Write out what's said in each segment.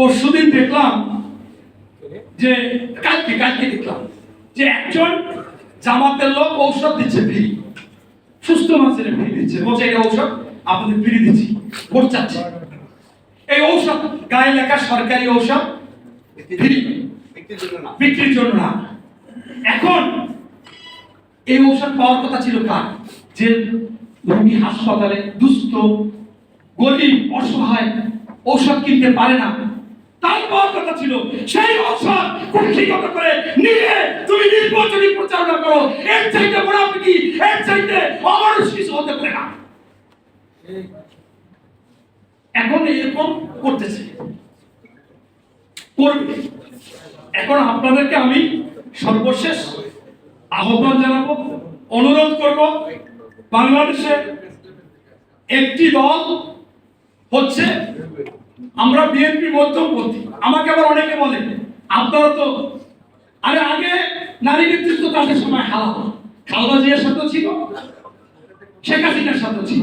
পরশুদিন দেখলাম যে, কালকে কালকে দেখলাম যে একজন জামাতের লোক ঔষধ দিচ্ছে ফ্রি। সুস্থ মানুষের ফ্রি দিচ্ছে। বলছে এই ঔষধ, আপনাদের ফ্রি দিচ্ছি চাচ্ছে। এই ঔষধ, গায়ে লেখা সরকারি ঔষধ, ফ্রি। বিক্রির জন্য না। এখন, এই ঔষধ পাওয়ার কথা ছিল কার? যে রোগী হাসপাতালে দুস্থ, গরিব, অসহায়, ঔষধ কিনতে পারে না। কথা ছিল, সেই ঔষধ কুক্ষিগত করে নিয়ে তুমি নির্বাচনী প্রচারণা করো। এর চাইতে মোনাফিকি এর চাইতে অমানুষ কিছু হতে পারে না। এখন এরকম করতেছে। করবে। এখন আপনাদেরকে আমি সর্বশেষ আহ্বান জানাব, অনুরোধ করব, বাংলাদেশে একটি দল হচ্ছে আমরা বিএনপি মধ্যমপন্থী আমাকে আবার অনেকে বলে, আপনারা তো আরে আগে নারী নেতৃত্ব তাদের সময় হালাল খালদা জিয়ার সাথে ছিল, শেখ হাসিনার সাথে ছিল।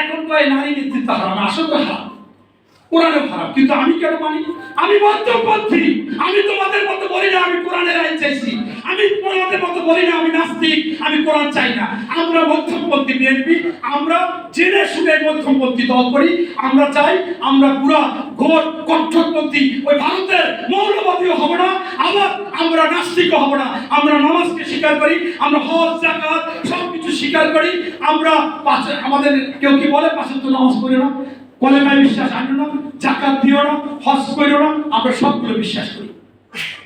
এখন তো নারী নেতৃত্ব হারাম আসলে হারাম। কোরআনে খারাপ, কিন্তু আমি কেন মানি আমি মধ্যপন্থী। আমি তোমাদের মতো বলি না, আমি কোরআনের আইন চাইছি। আমি তোমাদের মতো বলি না, আমি নাস্তিক, আমি কোরআন চাই না। আমরা মধ্যপন্থী বিএনপি, আমরা জেনে শুনে মধ্যপন্থী দল করি, আমরা চাই আমরা পুরা ঘোর কঠোরপন্থী ওই ভারতের মৌলবাদীও হব না, আবার আমরা নাস্তিকও হব না। আমরা নামাজকে স্বীকার করি, আমরা হজ জাকাত সবকিছু স্বীকার করি। আমরা আমাদের কেউ কি বলে, পাশে তো নামাজ পড়ি না। কলেমায় বিশ্বাস আনো না, জাকাত দিও না, হজ করো না, আমরা সবগুলো বিশ্বাস করি।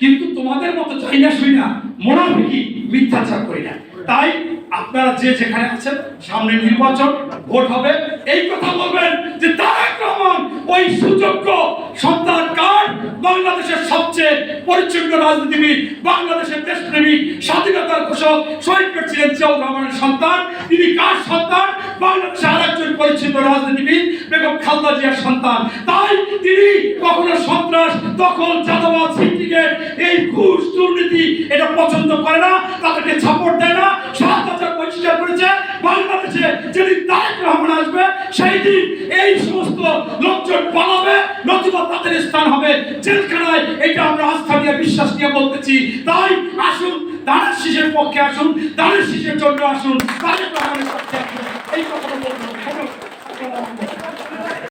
কিন্তু তোমাদের মতো চাই না শুই না মোনাফিকি মিথ্যাচার করি না। তাই আপনারা যে যেখানে আছেন, সামনে নির্বাচন, ভোট হবে, এই কথা বলবেন যে তারেক রহমান ওই সুযোগ্য সবচেয়ে পরিচ্ছন্ন রাজনীতিবিদ, বাংলাদেশের দেশপ্রেমিক স্বাধীনতার ঘোষক, শহীদ প্রেসিডেন্ট জিয়াউর রহমানের সন্তান। তিনি কার সন্তান? বাংলাদেশের আরেকজন পরিচ্ছন্ন রাজনীতিবিদ, বেগম খালদা জিয়ার সন্তান। তাই তিনি কখনো সন্ত্রাস, দখল, জাতবাদ, সিন্ডিকেট, এই ঘুষ, দুর্নীতি এটা পছন্দ করে না, তাদেরকে সাপোর্ট দেয় না সাত হাজার পরিষ্কার করেছে। বাংলাদেশে যেদিন তারেক রহমান আসবে, সেই দিন এই সমস্ত স্থান হবে জেলখানায়, এটা আমরা আস্থা নিয়ে, বিশ্বাস নিয়ে বলতেছি। তাই আসুন, দানের শিশের পক্ষে আসুন, দানের শিশের জন্য আসুন। এই কথাটা